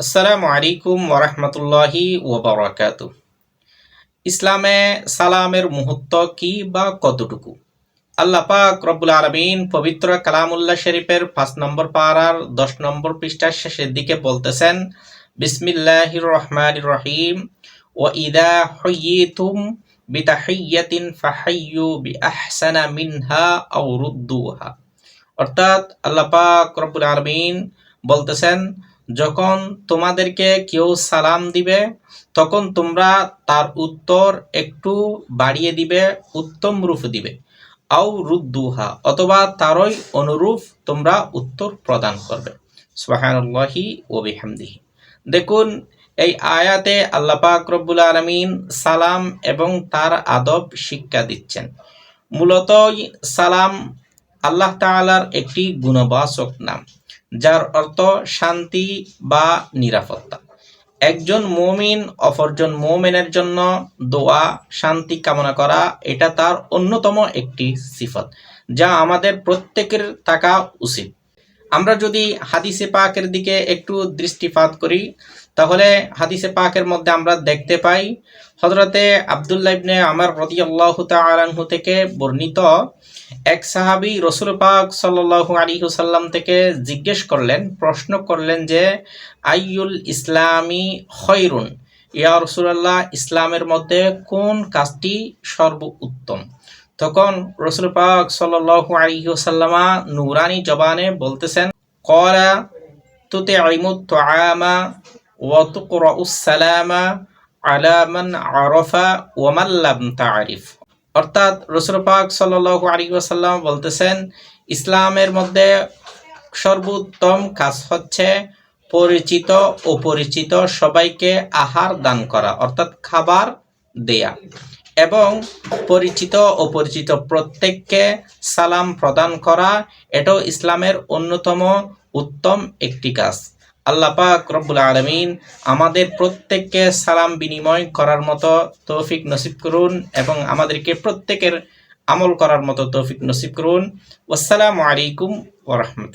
আসসালামু আলাইকুম ওরহমতুল্লাহি ওবরাকাত ইসলামে সালামের মুহূর্ত কি বা কতটুকু? আল্লাহ পাক রব্বুল আলমিন পবিত্র কালামুল্লাহ শরীফের পাঁচ নম্বর পাড়ার দশ নম্বর পৃষ্ঠার শেষের দিকে বলতেছেন, বিসমিল্লাহির রহমান রহিম। ও ইদা হইয়িতুম বিতাহিয়াতিন ফাহাইয়ু বি আহসানা মিনহা আও রুদ্দুহা। অর্থাৎ আল্লাহ পাক রব্বুল আলমিন বলতেছেন যখন তোমাদেরকে কেউ সালাম দিবে, তখন তোমরা তার উত্তর একটু বাড়িয়ে দিবে, উত্তম রূপ দিবে। আও রুদ্দুহা, অথবা তারই অনুরূপ তোমরা উত্তর প্রদান করবে। সুবহানাল্লাহি ও বিহামদিহি। দেখুন, এই আয়াতে আল্লাহ পাক রব্বুল আলমিন সালাম এবং তার আদব শিক্ষা দিচ্ছেন। মূলত সালাম আল্লাহ তাআলার একটি গুণবাচক নাম। যার অর্থ শান্তি বা নিরাপত্তা। একজন মমিন অপরজন মোমেনের জন্য দোয়া, শান্তি কামনা করা, এটা তার অন্যতম একটি সিফত, যা আমাদের প্রত্যেকের থাকা উচিত। আমরা যদি হাদিসে পাকের দিকে একটু দৃষ্টিপাত করি, তাহলে হাদিসে পাকের মধ্যে আমরা দেখতে পাই হজরতে আবদুল্লাহ ইবনে আমার রদি আল্লাহ তালাহু থেকে বর্ণিত এক সাহাবি রসুল পাক সাল্লাহ আলী হুসাল্লাম থেকে জিজ্ঞেস করলেন, প্রশ্ন করলেন যে আইউল ইসলামী খৈরুন ইয়া রসুল্লাহ ইসলামের মধ্যে কোন কাজটি সর্ব উত্তম তখন রসুল পাক সাল্লাহ আলী হুসাল্লামা নুরানি জবানে বলতেছেন করা তুতে আইমুত তোয়ামা ওয়াতুকরা উসালামা আলামান আরফা ওয়ামাল্লাম তারিফ। অর্থাৎ রসুল পাক সাল্লাহ আলী বলতেছেন, ইসলামের মধ্যে সর্বোত্তম কাজ হচ্ছে পরিচিত অপরিচিত সবাইকে আহার দান করা, অর্থাৎ খাবার দেয়া। এবং পরিচিত অপরিচিত প্রত্যেককে সালাম প্রদান করা এটাও ইসলামের অন্যতম উত্তম একটি কাজ। আল্লাহ পাক রব্বুল আলমিন আমাদের প্রত্যেককে সালাম বিনিময় করার মতো তৌফিক নসিব করুন এবং আমাদেরকে প্রত্যেকের আমল করার মতো তৌফিক নসিব করুন। আসসালামু আলাইকুম ওরহমতুল্লাহ